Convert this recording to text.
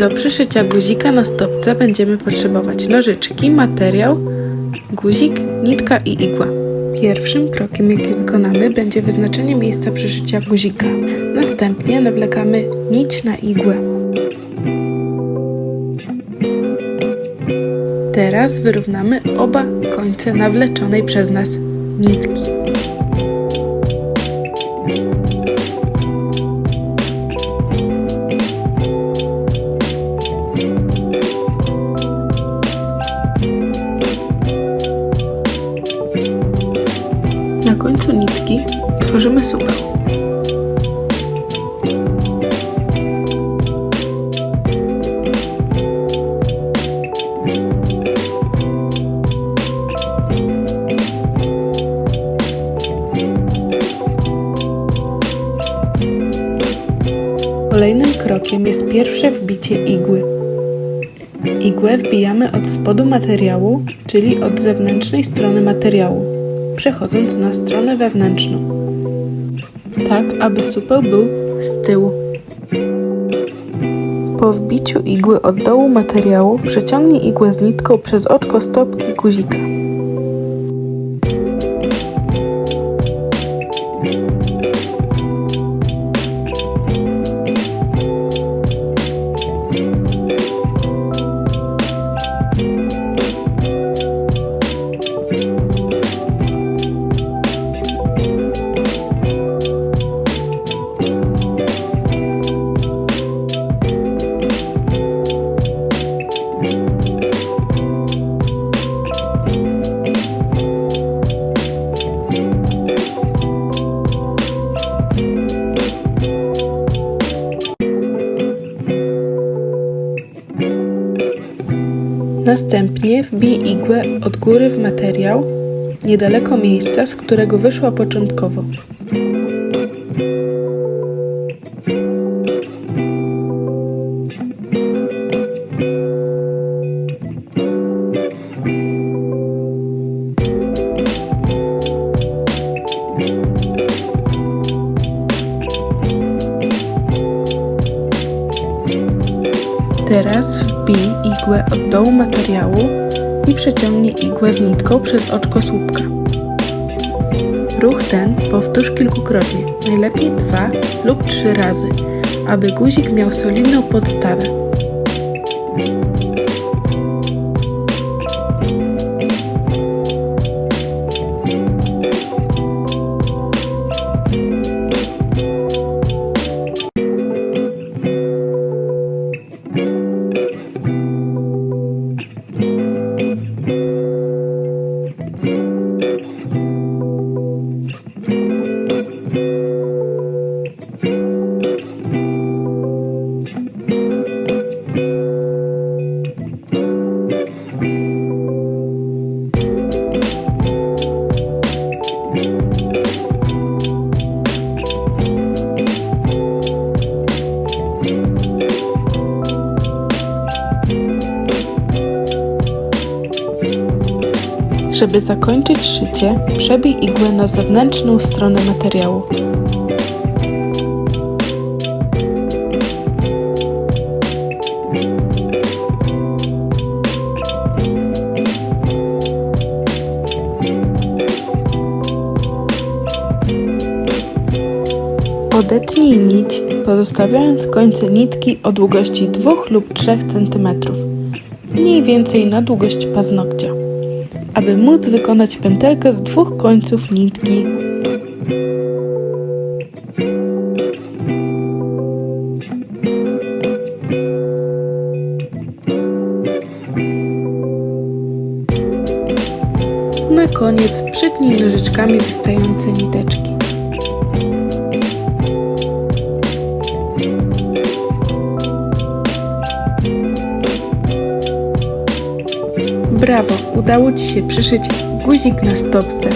Do przyszycia guzika na stopce będziemy potrzebować nożyczki, materiał, guzik, nitka i igła. Pierwszym krokiem, jaki wykonamy, będzie wyznaczenie miejsca przyszycia guzika. Następnie nawlekamy nić na igłę. Teraz wyrównamy oba końce nawleczonej przez nas nitki. Nitki tworzymy supeł. Kolejnym krokiem jest pierwsze wbicie igły. Igłę wbijamy od spodu materiału, czyli od zewnętrznej strony materiału, przechodząc na stronę wewnętrzną, tak aby supeł był z tyłu. Po wbiciu igły od dołu materiału przeciągnij igłę z nitką przez oczko stopki guzika. Następnie wbij igłę od góry w materiał, niedaleko miejsca, z którego wyszła początkowo. Teraz wbij igłę od dołu materiału i przeciągnij igłę z nitką przez oczko słupka. Ruch ten powtórz kilkukrotnie, najlepiej dwa lub trzy razy, aby guzik miał solidną podstawę. Żeby zakończyć szycie, przebij igłę na zewnętrzną stronę materiału. Odetnij nić, pozostawiając końce nitki o długości 2 lub 3 cm, mniej więcej na długość paznokcia aby móc wykonać pętelkę z dwóch końców nitki. Na koniec przytnij nożyczkami wystające niteczki. Udało Ci się przyszyć guzik na stopce.